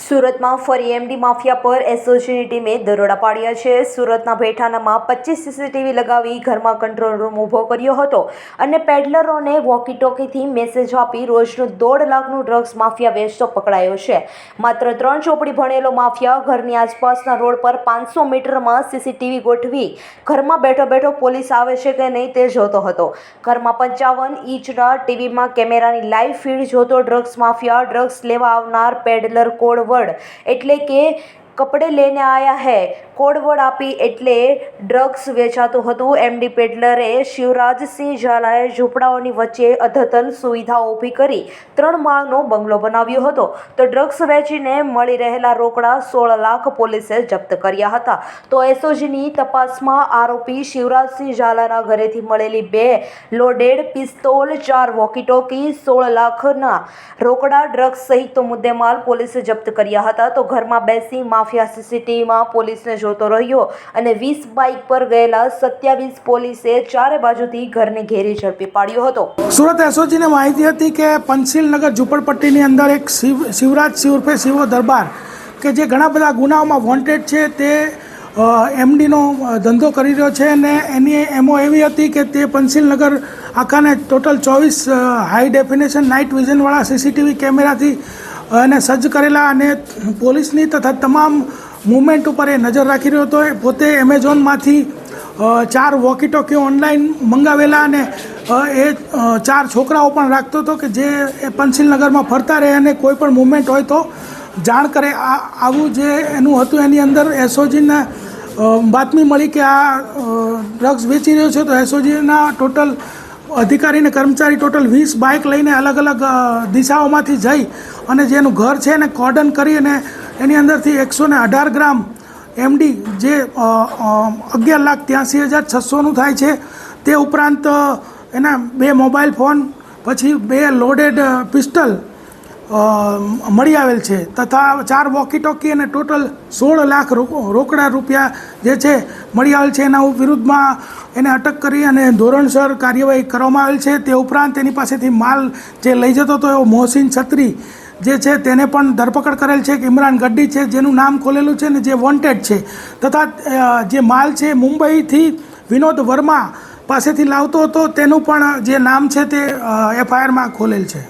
સુરતમાં ફરી MD mafia પર એસઓજીની ટીમે દરોડા પાડ્યા છે. સુરતના ભેઠાનામાં પચીસ સીસીટીવી લગાવી ઘરમાં કંટ્રોલ રૂમ ઊભો કર્યો હતો અને પેડલરોને વોકી ટોકીથી મેસેજ આપી રોજનું દોઢ લાખનું ડ્રગ્સ માફિયા વેચતો પકડાયો છે. માત્ર ત્રણ ચોપડી ભણેલો માફિયા ઘરની આસપાસના રોડ પર પાંચસો મીટરમાં સીસીટીવી ગોઠવી ઘરમાં બેઠો બેઠો પોલીસ આવે છે કે નહીં તે જોતો હતો. ઘરમાં પંચાવન ઇંચના ટીવીમાં કેમેરાની લાઈવ ફીડ જોતો ડ્રગ્સ માફિયા ડ્રગ્સ લેવા આવનાર પેડલર કોડવર્ડ એટલે કે કપડે લઈને આયા હે. કોડવડ આપી એટલે ડ્રગ્સ વેચાતું હતું. એમડી પેડલરે શિવરાજસિંહ ઝાલાએ ઝૂંપડાઓની વચ્ચે અધતન સુવિધાઓ ઊભી કરી ત્રણ માળનો બંગલો બનાવ્યો હતો. તો ડ્રગ્સ વેચીને મળી રહેલા રોકડા સોળ લાખ પોલીસે જપ્ત કર્યા હતા. તો એસઓજીની તપાસમાં આરોપી શિવરાજસિંહ ઝાલાના ઘરેથી મળેલી બે લોડેડ પિસ્તોલ, ચાર વોકીટોકી, સોળ લાખના રોકડા ડ્રગ્સ સહિત મુદ્દેમાલ પોલીસે જપ્ત કર્યા હતા. તો ઘરમાં બેસી માફિયા સીસીટીવીમાં પોલીસને જોતો રહ્યો અને વીસ બાઇક પર ગયેલા સત્યાવીસ પોલીસે ચારે બાજુથી ઘરને ઘેરી ઝડપી પાડ્યો હતો. સુરત એસઓજીને માહિતી હતી કે પંચશીલનગર ઝુંપડપટ્ટીની અંદર એક શિવ શિવરાજ સિંહ ઉર્ફે શિવો દરબાર, કે જે ઘણા બધા ગુનાઓમાં વોન્ટેડ છે તે એમડીનો ધંધો કરી રહ્યો છે અને એની એમો એવી હતી કે તે પંચશીલનગર આખાને ટોટલ ચોવીસ હાઈ ડેફિનેશન નાઇટ વિઝનવાળા સીસીટીવી કેમેરાથી એને સજ્જ કરેલા અને પોલીસની તથા તમામ મુવમેન્ટ ઉપર એ નજર રાખી રહ્યો હતો. એ પોતે એમેઝોનમાંથી ચાર વોકી ટોકી ઓનલાઈન મંગાવેલા અને એ ચાર છોકરાઓ પણ રાખતો હતો કે જે એ પંચશીલનગરમાં ફરતા રહે અને કોઈ પણ મુવમેન્ટ હોય તો જાણ કરે. આ, આવું જે એનું હતું એની અંદર એસઓજીને બાતમી મળી કે આ ડ્રગ્સ વેચી રહ્યો છે. તો એસઓજીના ટોટલ અધિકારી અને કર્મચારી ટોટલ વીસ બાઇક લઈને અલગ અલગ દિશાઓમાંથી જઈ અને જેનું ઘર છે એને કોર્ડન કરી અને એની અંદરથી એકસો ને અઢાર ગ્રામ એમડી જે અગિયાર લાખ ત્યાંસી હજાર છસોનું થાય છે, તે ઉપરાંત એના બે મોબાઈલ ફોન, પછી બે લોડેડ પિસ્ટલ મળી આવેલ છે. તથા ચાર વોકી ટોકી અને ટોટલ સોળ લાખ રોકડા રૂપિયા જે છે, મળી આવેલ છે. એના વિરુદ્ધમાં એને અટક કરી અને ધોરણસર કાર્યવાહી કરવામાં આવેલ છે. તે ઉપરાંત તેની પાસેથી માલ જે લઈ જતો હતો, એવો મોહસિન છત્રી જે છે, તેને પણ ધરપકડ કરેલ છે. કે ઇમરાન ગડ્ડી છે, જેનું નામ ખોલેલું છે ને જે વોન્ટેડ છે. તથા જે માલ છે, મુંબઈથી વિનોદ વર્મા પાસેથી લાવતો હતો. તેનું પણ જે નામ છે તે એફઆઈઆરમાં ખોલેલ છે.